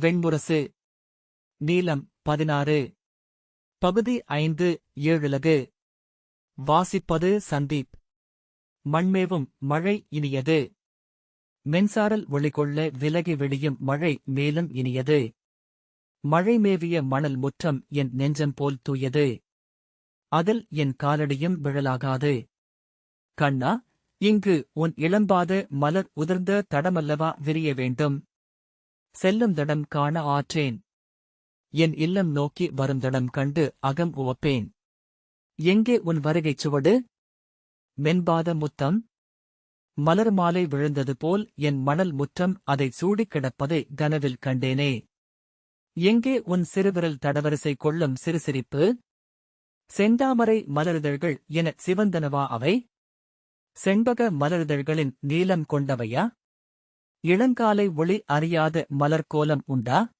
வெண்முரசு. நீலம் பதினாறு. பகுதி ஐந்து ஏழுலகு. வாசிப்பது சந்தீப். மண்மேவும் மழை இனியது. மென்சாரல் ஒளிகொள்ள விலகி வெளியும் மழை மேலும் இனியது. மழை மேவிய மணல் முற்றம் என் நெஞ்சம் போல் தூயது. அதில் என் காலடியும் விழலாகாது. கண்ணா இங்கு உன் இளம்பாத மலர் உதிர்ந்த தடமல்லவா விரிய வேண்டும். செல்லும் தடம் காண ஆற்றேன். என் இல்லம் நோக்கி வரும் தடம் கண்டு அகம் உவப்பேன். எங்கே உன் வருகைச் சுவடு? மென்பாத முத்தம். மலர் மாலை விழுந்தது போல் என் மணல் முற்றம் அதை சூடிக் கிடப்பதை கனவில் கண்டேனே. எங்கே உன் சிறுவிரல் தடவரிசை கொள்ளும் சிறுசிரிப்பு? செந்தாமரை மலருதழ்கள் என சிவந்தனவா அவை? செண்பக மலருதழ்களின் நீலம் கொண்டவையா? இளங்காலை ஒளி அறியாத மலர்கோலம் உண்டா?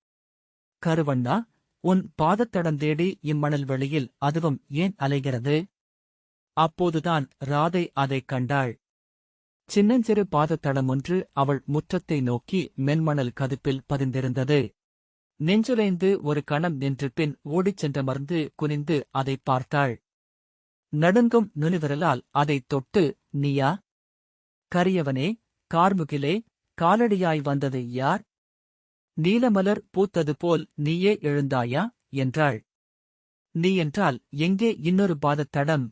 கருவண்ணா உன் பாதத்தடந்தேடி இம்மணல் வெளியில் அதுவும் ஏன் அலைகிறது? அப்போதுதான் ராதை அதைக் கண்டாள். சின்னஞ்சிறு பாதத்தடம் ஒன்று அவள் முற்றத்தை நோக்கி மென்மணல் கதுப்பில் பதிந்திருந்தது. நெஞ்சுரைந்து ஒரு கணம் நின்று பின் ஓடிச் சென்றமர்ந்து குனிந்து அதைப் பார்த்தாள். நடுங்கும் நுனிவிரலால் அதைத் தொட்டு நீயா? கரியவனே கார்முகிலே காலடியாய் வந்தது யார்? நீலமலர் பூத்தது போல் நீயே எழுந்தாயா? என்றாள். நீ என்றால் எங்கே இன்னொரு பாதத்தடம்?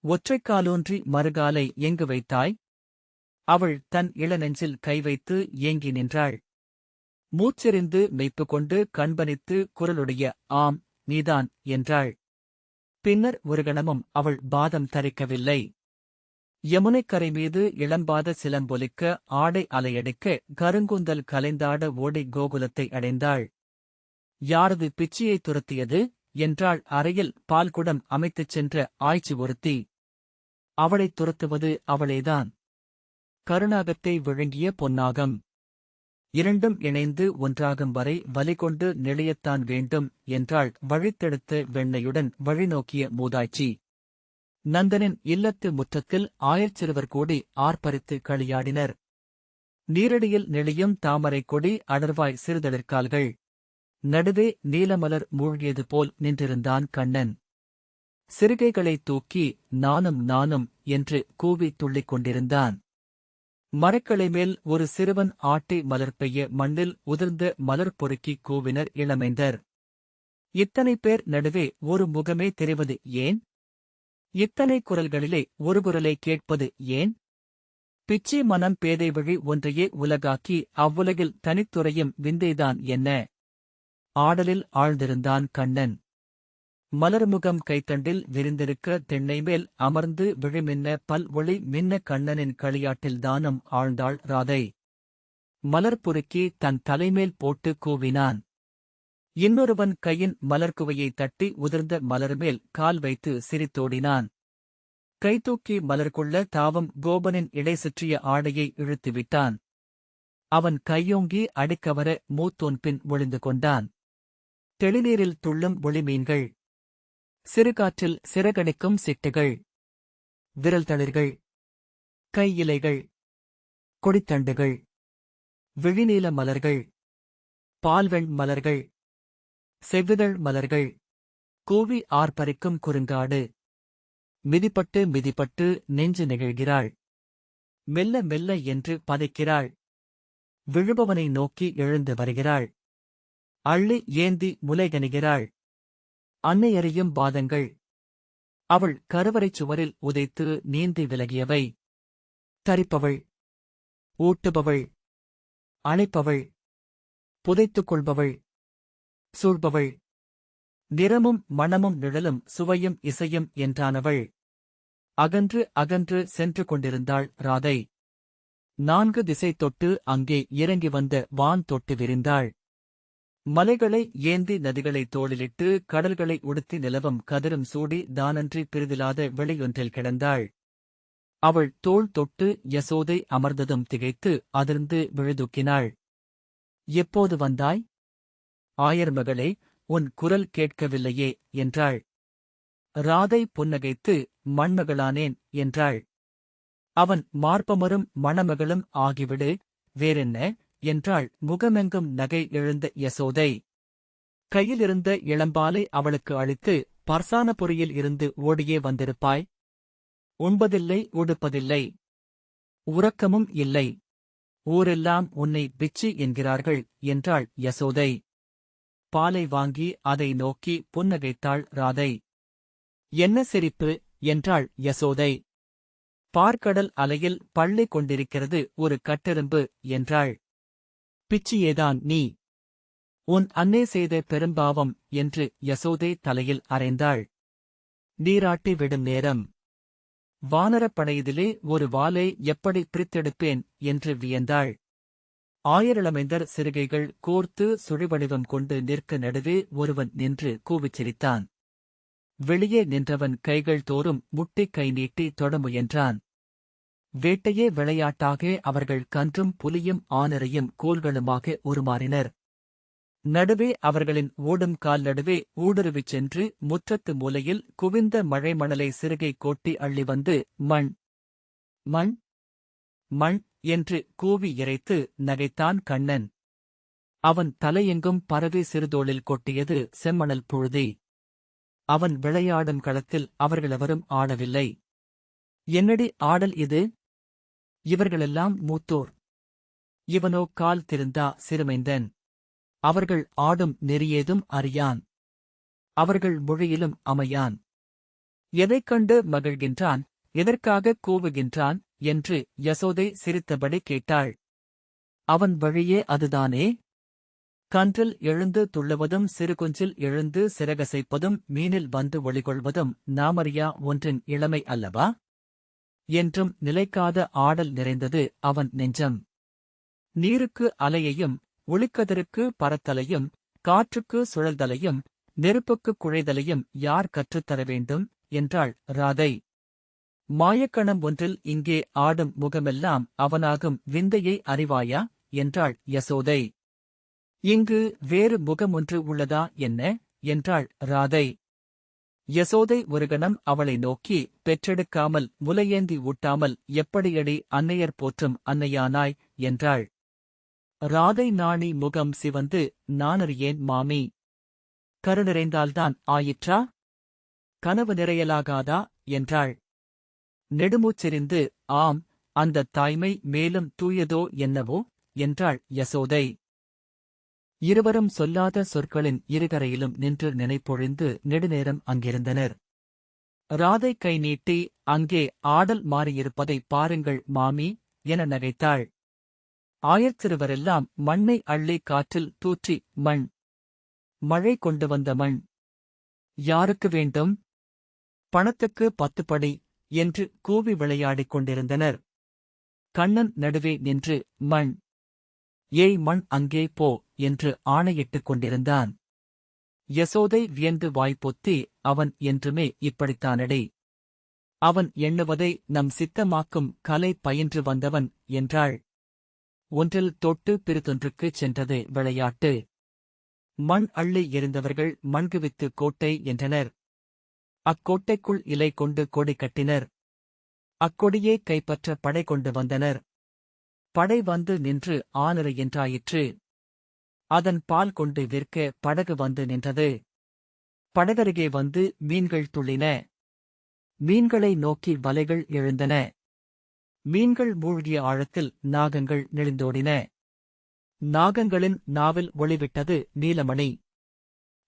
ஒற்றைக் காலூன்றி மறுகாலை எங்கு வைத்தாய்? அவள் தன் இளநெஞ்சில் கை வைத்து ஏங்கி நின்றாள். மூச்செறிந்து மெய்ப்பு கொண்டு கண்பனித்து குரலுடைய ஆம் நீதான் என்றாள். பின்னர் ஒரு கணமும் அவள் பாதம் தரிக்கவில்லை. யமுனைக்கரை மீது இளம்பாத சிலம்பொலிக்க ஆடை அலையடிக்க கருங்குந்தல் கலைந்தாட ஓடி கோகுலத்தை அடைந்தாள். யாரது பிச்சியை துரத்தியது? என்றாள் அறையில் பால்குடம் அமைத்துச் சென்ற ஆய்ச்சி ஒருத்தி. அவளைத் துரத்துவது அவளேதான். கருணாகத்தை விழுங்கிய பொன்னாகம். இரண்டும் இணைந்து ஒன்றாகும் வரை வலிகொண்டு நிலையத்தான் வேண்டும் என்றாள் வழித்தெடுத்த வெண்ணையுடன் வழிநோக்கிய மூதாய்ச்சி. நந்தனின் இல்லத்து முற்றத்தில் ஆயர்ச்சிறுவர் கூடி ஆர்ப்பரித்து களியாடினர். நீரடியில் நெளியும் தாமரை கொடி அடர்வாய் சிறுதளிர்கால்கள் நடுவே நீலமலர் மூழ்கியது போல் நின்றிருந்தான் கண்ணன். சிறுகைகளைத் தூக்கி நானும் நானும் என்று கூவி துள்ளிக் கொண்டிருந்தான். மரக்களை மேல் ஒரு சிறுவன் ஆட்டை மலர் பெய்ய மண்ணில் உதிர்ந்த மலர் பொறுக்கி கூவினர் இளமைந்தர். இத்தனை பேர் நடுவே ஒரு முகமே தெரிவது ஏன்? இத்தனை குரல்களிலே ஒரு குரலை கேட்பது ஏன்? பிச்சை மனம் பேதை வழி ஒன்றையே உலகாக்கி அவ்வுலகில் தனித்துறையும் விந்தைதான் என்ன? ஆடலில் ஆழ்ந்திருந்தான் கண்ணன். மலர்முகம் கைத்தண்டில் விரிந்திருக்க திண்ணைமேல் அமர்ந்து விழிமின்ன பல் ஒளி மின்ன கண்ணனின் களியாட்டில் தானம் ஆழ்ந்தாள் ராதை. மலர் பொறுக்கி தன் தலைமேல் போட்டு கூவினான். இன்னொருவன் கையின் மலர்குவையை தட்டி உதிர்ந்த மலர்மேல் கால் வைத்து சிரித்தோடினான். கைதூக்கி மலர்கொள்ள தாவம் கோபனின் இடை சுற்றிய ஆடையை இழுத்துவிட்டான். அவன் கையோங்கி அடிக்கவர மூத்தோன் பின் ஒளிந்து கொண்டான். தெளிநீரில் துள்ளும் ஒளிமீன்கள். சிறுகாற்றில் சிறகடிக்கும் சிட்டுகள். விரல் தளிர்கள். கையிலைகள் கொடித்தண்டுகள். விழிநீல மலர்கள். பால்வெண் மலர்கள். செவ்விதழ் மலர்கள். கூவி ஆர்ப்பரிக்கும் குறுங்காடு. மிதிப்பட்டு மிதிப்பட்டு நெஞ்சு நிகழ்கிறாள். மெல்ல மெல்ல என்று பதைக்கிறாள். விழுபவனை நோக்கி எழுந்து வருகிறாள். அள்ளி ஏந்தி முலைகணிகிறாள். அன்னையறியும் பாதங்கள். அவள் கருவறைச் சுவரில் உதைத்து நீந்தி விலகியவை. தரிப்பவள். ஊட்டுபவள். அணைப்பவள். புதைத்துக் கொள்பவள். சூழ்பவள். நிறமும் மணமும் நிழலும் சுவையும் இசையும் என்றானவள். அகன்று அகன்று சென்று கொண்டிருந்தாள் ராதை. நான்கு திசை தொட்டு அங்கே இறங்கி வந்த வான் தொட்டு விரிந்தாள். மலைகளை ஏந்தி நதிகளை தோளிலிட்டு கடல்களை உடுத்தி நிலவும் கதிரும் சூடி தானன்றி பிரிதிலாத வெளியொன்றில் கிடந்தாள். அவள் தோள் தொட்டு யசோதை அமர்ந்ததும் திகைத்து அதிர்ந்து விழுதுக்கினாள். எப்போது வந்தாய்? ஆயர் மகளே உன் குரல் கேட்கவில்லையே என்றாள். ராதை புன்னகைத்து மண்மகளானேன் என்றாள். அவன் மார்பமரும் மணமகளும் ஆகிவிடு வேறென்ன? என்றாள் முகமெங்கும் நகை எழுந்த யசோதை. கையிலிருந்த இளம்பாலை அவளுக்கு அளித்து பர்சானபுரியில் இருந்து ஓடியே வந்திருப்பாய். உண்பதில்லை உடுப்பதில்லை. உறக்கமும் இல்லை. ஊரெல்லாம் உன்னை பிச்சி என்கிறார்கள் என்றாள் யசோதை. பாலை வாங்கி அதை நோக்கி புன்னகைத்தாள் ராதை. என்ன சிரிப்பு? என்றாள் யசோதை. பார்க்கடல் அலையில் பள்ளி கொண்டிருக்கிறது ஒரு கட்டெரும்பு என்றாள். பிச்சியேதான் நீ. உன் அன்னே செய்த பெரும்பாவம் என்று யசோதை தலையில் அறைந்தாள். நீராட்டி விடும் நேரம். வானரப் படையிதிலே ஒரு வாலை எப்படி பிரித்தெடுப்பேன்? என்று வியந்தாள். ஆயிரளமைந்தர் சிறுகைகள் கோர்த்து சுழிவடிவம் கொண்டு நிற்க நடுவே ஒருவன் நின்று கூவிச்சிரித்தான் வெளியே நின்றவன் கைகள் தோறும் முட்டி கை நீட்டி தொட முயன்றான். வேட்டையே விளையாட்டாக அவர்கள் கன்றும் புலியும் ஆனரையும் கோல்களுமாக உருமாறினர். நடுவே அவர்களின் ஓடும் கால் நடுவே ஊடுருவிச் சென்று முற்றத்து மூலையில் குவிந்த மழைமணலை சிறுகை கொட்டி அள்ளி வந்து மண்! மண்! மண்! என்று கூவி இறைத்து நகைத்தான் கண்ணன். அவன் தலையெங்கும் பரவி சிறுதோளில் கொட்டியது செம்மணல் புழுதி. அவன் விளையாடும் களத்தில் அவர்களெவரும் ஆடவில்லை. என்னடி ஆடல் இது? இவர்களெல்லாம் மூத்தோர். இவனோ கால் திருந்தா சிறுமைந்தன். அவர்கள் ஆடும் நெறியேதும் அறியான். அவர்கள் மொழியிலும் அமையான். எதைக் கண்டு மகிழ்கின்றான்? எதற்காக கூவுகின்றான்? என்று யசோதை சிரித்தபடி கேட்டாள். அவன் வழியே அதுதானே? கன்றில் எழுந்து துள்ளுவதும் சிறுகுஞ்சில் எழுந்து சிறகசைப்பதும் மீனில் வந்து ஒளிகொள்வதும் நாமறியா ஒன்றின் இளமை அல்லவா? என்றும் நிலைக்காத ஆடல் நிறைந்தது அவன் நெஞ்சம். நீருக்கு அலையையும் ஒளிக்கதிருக்கு பறத்தலையும் காற்றுக்கு சுழல்தலையும் நெருப்புக்கு குழைதலையும் யார் கற்றுத்தர வேண்டும்? என்றாள் ராதை. மாயக்கணம் ஒன்றில் இங்கே ஆடும் முகமெல்லாம் அவனாகும் விந்தையை அறிவாயா? என்றாள் யசோதை. இங்கு வேறு முகமொன்று உள்ளதா என்ன? என்றாள் ராதை. யசோதை ஒரு கணம் அவளை நோக்கி பெற்றெடுக்காமல் முலையேந்தி ஊட்டாமல் எப்படியடி அன்னையர் போற்றும் அன்னையானாய்? என்றாள். ராதை நாணி முகம் சிவந்து நானறியேன் மாமி. கருநிறைந்தால்தான் ஆயிற்றா? கனவு நிறையலாகாதா? என்றாள். நெடுமூச்செறிந்து ஆம் அந்தத் தாய்மை மேலும் தூயதோ என்னவோ? என்றாள் யசோதை. இருவரும் சொல்லாத சொற்களின் இருகரையிலும் நின்று நினைப்பொழிந்து நெடுநேரம் அங்கிருந்தனர். ராதை கை நீட்டி அங்கே ஆடல் மாறியிருப்பதை பாருங்கள் மாமி என நகைத்தாள். ஆயர்த்திருவரெல்லாம் மண்ணை அள்ளி காற்றில் தூற்றி மண் மழை கொண்டு வந்த மண் யாருக்கு வேண்டும்? பணத்துக்கு பத்து படி என்று கூவி விளையாடிக் கொண்டிருந்தனர். கண்ணன் நடுவே நின்று மண்! ஏய் மண் அங்கே போ! என்று ஆணையிட்டுக் கொண்டிருந்தான். யசோதை வியந்து வாய்ப்பொத்தி அவன் என்றுமே இப்படித்தானடே! அவன் எண்ணுவதை நம் சித்தமாக்கும் கலை பயின்று வந்தவன் என்றாள். ஒன்றில் தொட்டு பிரிதொன்றுக்குச் சென்றது விளையாட்டு. மண் அள்ளி எறிந்தவர்கள் மண்குவித்து கோட்டை என்றனர். அக்கோட்டைக்குள் இலை கொண்டு கொடி கட்டினர். அக்கொடியே கைப்பற்ற படை கொண்டு வந்தனர். படை வந்து நின்று ஆனரு என்றாயிற்று. அதன் பால் கொண்டு விற்க படகு வந்து நின்றது. படகருகே வந்து மீன்கள் துள்ளின. மீன்களை நோக்கி வலைகள் எழுந்தன. மீன்கள் மூழ்கிய ஆழத்தில் நாகங்கள் நெளிந்தோடின. நாகங்களின் நாவில் ஒளிவிட்டது நீலமணி.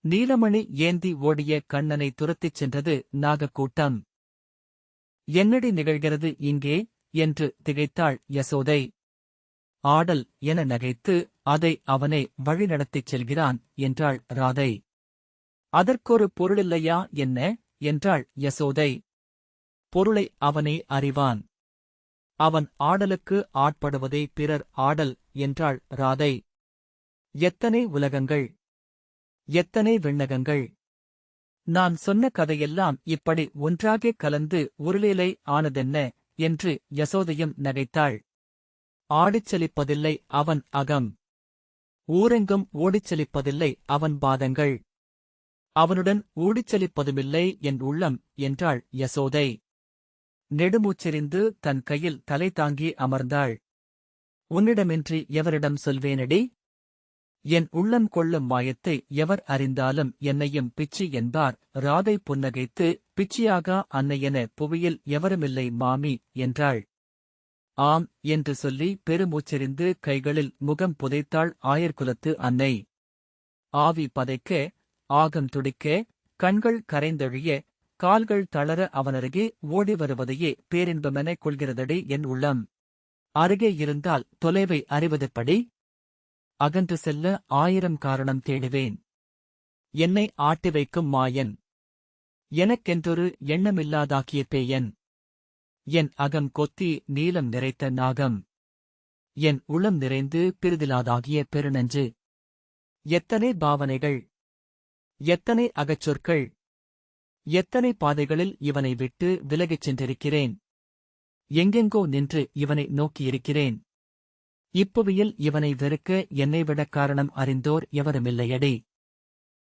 நீலமணி ஏந்தி ஓடிய கண்ணனை துரத்திச் சென்றது நாகக்கூட்டம். என்னடி நிகழ்கிறது இங்கே? என்று திகைத்தாள் யசோதை. ஆடல் என நகைத்து அதை அவனை வழிநடத்திச் செல்கிறான் என்றாள் ராதை. அதற்கொரு பொருளில்லையா என்ன? என்றாள் யசோதை. பொருளை அவனே அறிவான். அவன் ஆடலுக்கு ஆட்படுவதே பிறர் ஆடல் என்றாள் ராதை. எத்தனை உலகங்கள்! எத்தனை விண்ணகங்கள்? நான் சொன்ன கதையெல்லாம் இப்படி ஒன்றாக கலந்து உருளேலை ஆனதென்ன? என்று யசோதையும் நகைத்தாள். ஆடிச் செலிப்பதில்லை அவன் அகம். ஊரெங்கும் ஓடிச் செலிப்பதில்லை அவன் பாதங்கள். அவனுடன் ஊடிச் செலிப்பதுமில்லை என் உள்ளம் என்றாள் யசோதை. நெடுமூச்செறிந்து தன் கையில் தலை தாங்கி அமர்ந்தாள். உன்னிடமின்றி எவரிடம் சொல்வேனடி? என் உள்ளம் கொள்ளும் மாயத்தை எவர் அறிந்தாலும் என்னையும் பிச்சி என்பார். ராதை புன்னகைத்து பிச்சியாகா அன்னையென புவியில் எவருமில்லை மாமி என்றாள். ஆம் என்று சொல்லி பெருமூச்செறிந்து கைகளில் முகம் புதைத்தாள் ஆயர்குலத்து அன்னை. ஆவி பதைக்க ஆகம் துடிக்க கண்கள் கரைந்தழிய கால்கள் தளர அவனருகே ஓடி வருவதையே பேரின்பமெனக் கொள்கிறதடி என் உள்ளம். அருகே இருந்தால் தொலைவை அறிவதெப்படி அகன்று செல்ல ஆயிரம் காரணம் தேடுவேன். என்னை ஆட்டி வைக்கும் மாயன். எனக்கென்றொரு எண்ணமில்லாதாக்கிய பேயன். என் அகம் கொத்தி நீலம் நிறைத்த நாகம். என் உளம் நிறைந்து பிரிதிலாதாகிய பெருநஞ்சு. எத்தனை பாவனைகள். எத்தனை அகச்சொற்கள். எத்தனை பாதைகளில் இவனை விட்டு விலகிச் சென்றிருக்கிறேன். எங்கெங்கோ நின்று இவனை நோக்கியிருக்கிறேன். இப்புவியில் இவனை வெறுக்க என்னைவிட காரணம் அறிந்தோர் எவருமில்லையடி.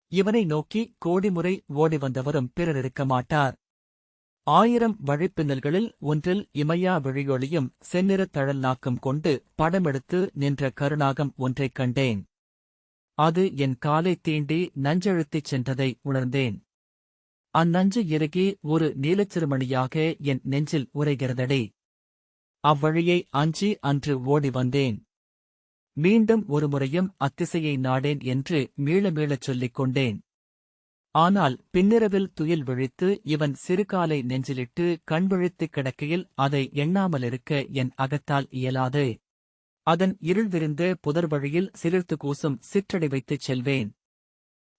இவனை நோக்கி கோடிமுறை ஓடி வந்தவரும் பிறர் இருக்க மாட்டார். ஆயிரம் வழிப்பின்னல்களில் ஒன்றில் இமையா விழியொளியும் செந்நிறத் தழல் நாக்கம் கொண்டு படமெடுத்து நின்ற கருணாகம் ஒன்றைக் கண்டேன். அது என் காலை தீண்டி நஞ்செழுத்திச் சென்றதை உணர்ந்தேன். அந்நஞ்சு இறுகி ஒரு நீலச்சிறுமணியாக என் நெஞ்சில் உரைகிறதடி அவ்வழியை அஞ்சி அன்று ஓடி வந்தேன் மீண்டும் ஒருமுறையும் அத்திசையை நாடேன் என்று மீள மீளச் சொல்லிக் கொண்டேன். ஆனால் பின்னிரவில் துயில் விழித்து இவன் சிறுகாலை நெஞ்சிலிட்டு கண் விழித்துக் கிடக்கையில் அதை எண்ணாமலிருக்க என் அகத்தால் இயலாது. அதன் இருள் விரிந்த புதர் வழியில் சிலிர்த்து கூசும் சிற்றடை வைத்துச் செல்வேன்.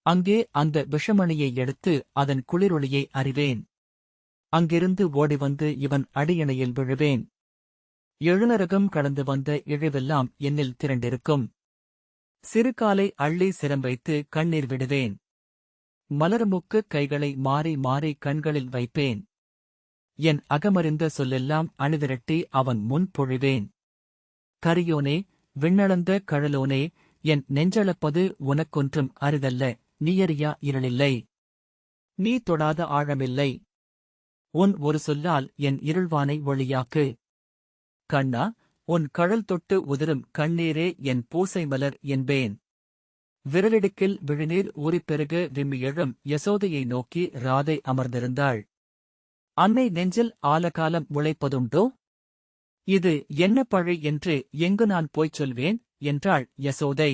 அங்கே அந்த விஷமணியை எடுத்து அதன் குளிரொளியை அறிவேன். அங்கிருந்து ஓடி வந்து இவன் அடியணையில் விழுவேன். எழுநரகம் கடந்து வந்த இழிவெல்லாம் என்னில் திரண்டிருக்கும். சிறுகாலை அள்ளி சிரம் வைத்து கண்ணீர் விடுவேன். மலர்முக்கு கைகளை மாறி மாறி கண்களில் வைப்பேன். என் அகமறிந்த சொல்லெல்லாம் அணிதிரட்டி அவன் முன் பொழிவேன். கரியோனே விண்ணளந்த கழலோனே என் நெஞ்சளப்பது உனக்கொன்றும் அரிதல்ல நீயறியா இருளில்லை. நீ தொடாத ஆழமில்லை. உன் ஒரு சொல்லால் என் இருள்வானை ஒளியாக்கு. கண்ணா உன் கழல் தொட்டு உதிரும் கண்ணீரே என் பூசை மலர் என்பேன். விரலிடுக்கில் விழுநீர் ஊறிப்பெருக விம்மி எழும் யசோதையை நோக்கி ராதை அமர்ந்திருந்தாள். அன்னை நெஞ்சில் ஆலகாலம் உழைப்பதுண்டோ? இது என்ன பழி என்று எங்கு நான் போய்ச் சொல்வேன்? என்றாள் யசோதை.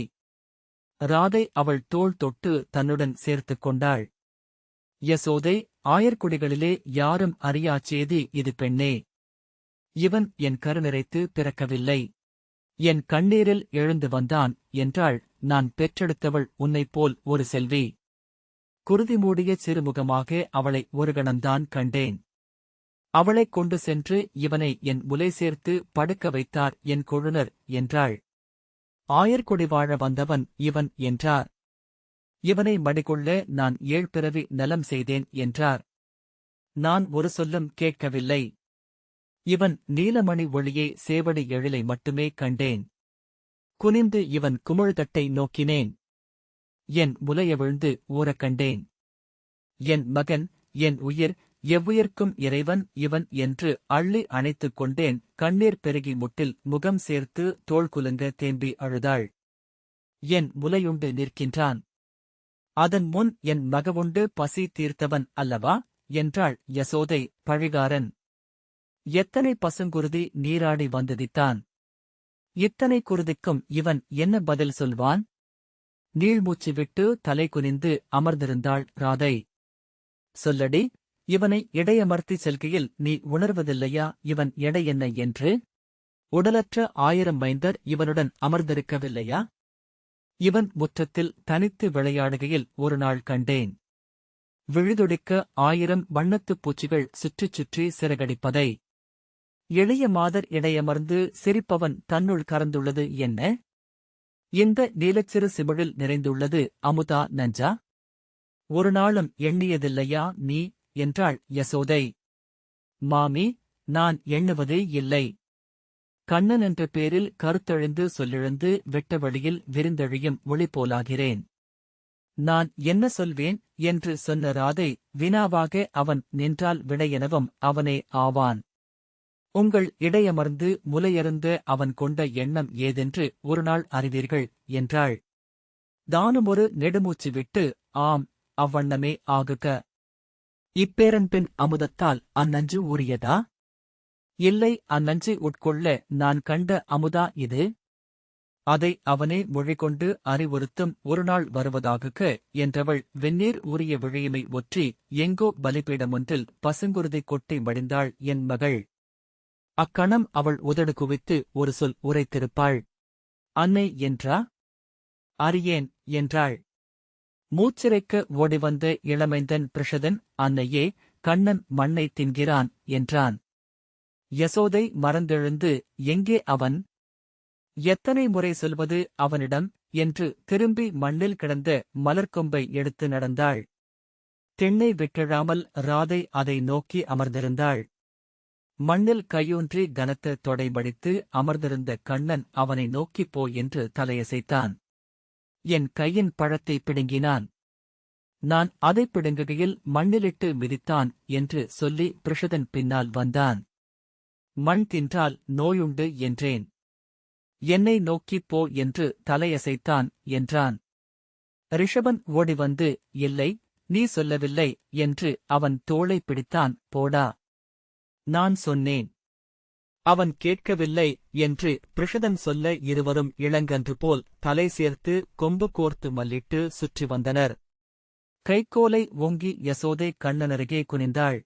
ராதை அவள் தோள் தொட்டு தன்னுடன் சேர்த்துக் கொண்டாள். யசோதை ஆயர்குடிகளிலே யாரும் அறியா செய்தி இது பெண்ணே. இவன் என் கருநிறைத்து பிறக்கவில்லை. என் கண்ணீரில் எழுந்து வந்தான் என்றாள் நான் பெற்றெடுத்தவள் உன்னைப் போல் ஒரு செல்வி. குருதி மூடிய சிறுமுகமாக அவளை ஒரு கணம்தான் கண்டேன். அவளைக் கொண்டு சென்று இவனை என் உலை சேர்த்து படுக்க வைத்தார் என் கொழுனர் என்றாள். ஆயர்கொடி வாழ வந்தவன் இவன் என்றார். இவனை மடிகொள்ள நான் ஏழ்பிறவி நலம் செய்தேன் என்றார். நான் ஒரு சொல்லும் கேட்கவில்லை. இவன் நீலமணி ஒளியே சேவடி எழிலை மட்டுமே கண்டேன். குனிந்து இவன் குமிழ்தட்டை நோக்கினேன். என் முலைய விழுந்து ஊறக் கண்டேன். என் மகன் என் உயிர் எவ்வுயிர்க்கும் இறைவன் இவன் என்று அள்ளி அணைத்துக் கொண்டேன். கண்ணீர் பெருகி முட்டில் முகம் சேர்த்து தோள் குலுங்க தேம்பி அழுதாள். என் முலையுண்டு நிற்கின்றான். அதன் முன் என் மகவுண்டு பசி தீர்த்தவன் அல்லவா? என்றாள் யசோதை பழிகாரன். எத்தனை பசுங்குருதி நீராடி வந்ததித்தான்? இத்தனை குருதிக்கும் இவன் என்ன பதில் சொல்வான்? நீள்மூச்சு விட்டு தலை குனிந்து அமர்ந்திருந்தாள் ராதை. சொல்லடி இவனை இடையமர்த்தி செல்கையில் நீ உணர்வதில்லையா? இவன் எடை என்ன என்று? உடலற்ற ஆயிரம் மைந்தர் இவனுடன் அமர்ந்திருக்கவில்லையா? இவன் முற்றத்தில் தனித்து விளையாடுகையில் ஒரு நாள் கண்டேன். விழுதுடிக்க ஆயிரம் வண்ணத்துப் பூச்சிகள் சுற்றிச் சுற்றி சிறகடிப்பதை. இளைய மாதர் இடையமர்ந்து சிரிப்பவன் தன்னுள் கறந்துள்ளது என்ன? இந்த நீலச்சிறு சிமிழில் நிறைந்துள்ளது அமுதா நஞ்சா! ஒரு நாளும் எண்ணியதில்லையா நீ? என்றாள் யசோதை. மாமி நான் எண்ணுவதே இல்லை. கண்ணன் என்ற பேரில் கருத்தெழுந்து சொல்லிழந்து வெட்ட வழியில் விரிந்தழியும் ஒளி போலாகிறேன். நான் என்ன சொல்வேன்? என்று சொன்ன ராதை வினாவாக அவன் நின்றால் விடையெனவும் அவனே ஆவான். உங்கள் இடையமர்ந்து முலையருந்த அவன் கொண்ட எண்ணம் ஏதென்று ஒருநாள் அறிவீர்கள் என்றாள். தானுமொரு நெடுமூச்சு விட்டு ஆம் அவ்வண்ணமே ஆகுக. இப்பேரன்பின் அமுதத்தால் அந்நஞ்சு ஊறியதா? இல்லை அந்நஞ்சை உட்கொள்ள நான் கண்ட அமுதா இது? அதை அவனே மொழிகொண்டு அறிவுறுத்தும் ஒருநாள் வருவதாகுக என்றவள் வெந்நீர் ஊறிய விழையுமை ஒற்றி எங்கோ பலிபீடமொன்றில் பசுங்குருதி கொட்டி மடிந்தாள் என் மகள். அக்கணம் அவள் உதடு குவித்து ஒரு சொல் உரைத்திருப்பாள். அன்னை என்றா? அறியேன் என்றாள். மூச்சிறைக்க ஓடிவந்த இளமைந்தன் பிரஷதன் அன்னையே கண்ணன் மண்ணை தின்கிறான் என்றான். யசோதை மறந்தெழுந்து எங்கே அவன்? எத்தனை முறை சொல்வது அவனிடம்? என்று திரும்பி மண்ணில் கிடந்த மலர்க்கொம்பை எடுத்து நடந்தாள். தென்னை விட்டிழாமல் ராதை அதை நோக்கி அமர்ந்திருந்தாள். மண்ணில் கையொன்றி கனத்த தொடைபடித்து அமர்ந்திருந்த கண்ணன் அவனை நோக்கிப் போ என்று தலையசைத்தான். என் கையின் பழத்தை பிடுங்கினான். நான் அதைப் பிடுங்குகையில் மண்ணிலிட்டு மிதித்தான் என்று சொல்லி பிருஷதன் பின்னால் வந்தான். மண் தின்றால் நோயுண்டு என்றேன். என்னை நோக்கிப் போ என்று தலையசைத்தான் என்றான். ரிஷபன் ஓடிவந்து இல்லை நீ சொல்லவில்லை என்று அவன் தோளை பிடித்தான் போடா. நான் சொன்னேன். அவன் கேட்கவில்லை என்று பிருஷதன் சொல்ல இருவரும் இளங்கன்று போல் தலை சேர்த்து கொம்பு கோர்த்து மல்லிட்டு சுற்றி வந்தனர். கைக்கோலை ஓங்கி யசோதை கண்ணனருகே குனிந்தாள்.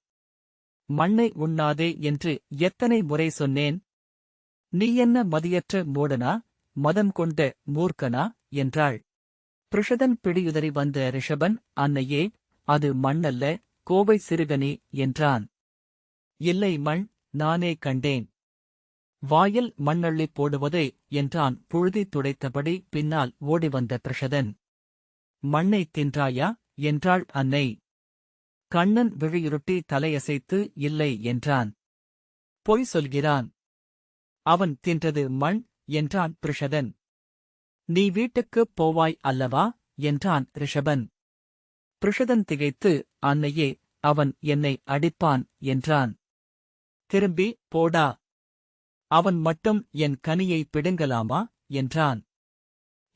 மண்ணை உண்ணாதே என்று எத்தனை முறை சொன்னேன்? நீ என்ன மதியற்ற மூடனா? மதம் கொண்ட மூர்க்கனா? என்றாள். பிருஷதன் பிடியுதறி வந்த ரிஷபன் அன்னையே அது மண்ணல்ல கோவை சிறுகனி என்றான். இல்லை மண் நானே கண்டேன். வாயில் மண்ணள்ளி போடுவதே என்றான் புழுதி துடைத்தபடி பின்னால் ஓடிவந்த பிரஷதன். மண்ணை தின்றாயா? என்றாள் அன்னை. கண்ணன் விழியுருட்டி தலையசைத்து இல்லை என்றான். பொய் சொல்கிறான். அவன் தின்றது மண் என்றான் பிரிஷதன். நீ வீட்டுக்குப் போவாய் அல்லவா? என்றான் ரிஷபன். பிரிஷதன் திகைத்து அன்னையே அவன் என்னை அடிப்பான் என்றான். திரும்பி போடா. அவன் மட்டும் என் கனியை பிடுங்கலாமா? என்றான்.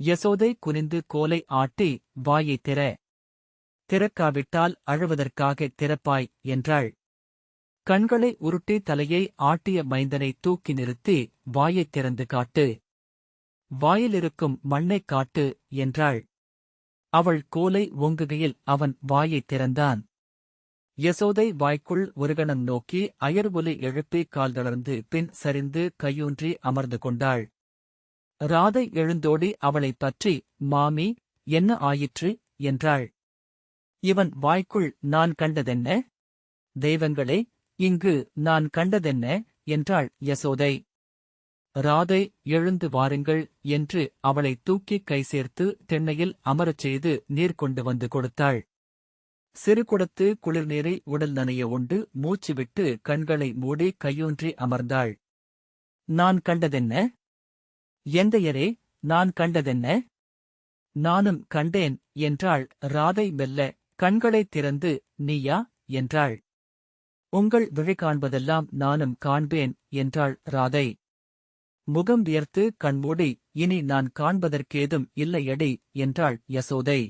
யசோதை குனிந்து கோலை ஆட்டி வாயை திற. திறக்காவிட்டால் அழுவதற்காக திறப்பாய் என்றாள். கண்களை உருட்டி தலையை ஆட்டிய மைந்தனை தூக்கி நிறுத்தி வாயைத் திறந்து காட்டு. வாயிலிருக்கும் மண்ணைக் காட்டு என்றாள். அவள் கோலை ஓங்குகையில் அவன் வாயைத் திறந்தான். யசோதை வாய்க்குள் ஒருகணம் நோக்கி அயர் ஒலி எழுப்பி கால்தளர்ந்து பின் சரிந்து கையூன்றி அமர்ந்து கொண்டாள். ராதை எழுந்தோடி அவளைப் பற்றி மாமி என்ன ஆயிற்று? என்றாள். இவன் வாய்க்குள் நான் கண்டதென்ன? தெய்வங்களே இங்கு நான் கண்டதென்ன? என்றாள் யசோதை. ராதை எழுந்து வாருங்கள் என்று அவளை தூக்கி கை சேர்த்து தென்னையில் அமரச் செய்து நீர் கொண்டு வந்து கொடுத்தாள். சிறு குடத்து குளிர்நீரை உடல் நனைய உண்டு மூச்சு விட்டு கண்களை மூடி கையூன்றி அமர்ந்தாள். நான் கண்டதென்ன? எந்தையரே நான் கண்டதென்ன? நானும் கண்டேன் என்றாள் ராதை மெல்ல கண்களைத் திறந்து நீயா? என்றாள். உங்கள் விழி காண்பதெல்லாம் நானும் காண்பேன் என்றாள் ராதை. முகம் வியர்த்து கண்மூடி இனி நான் காண்பதற்கேதும் இல்லையடி என்றாள் யசோதை.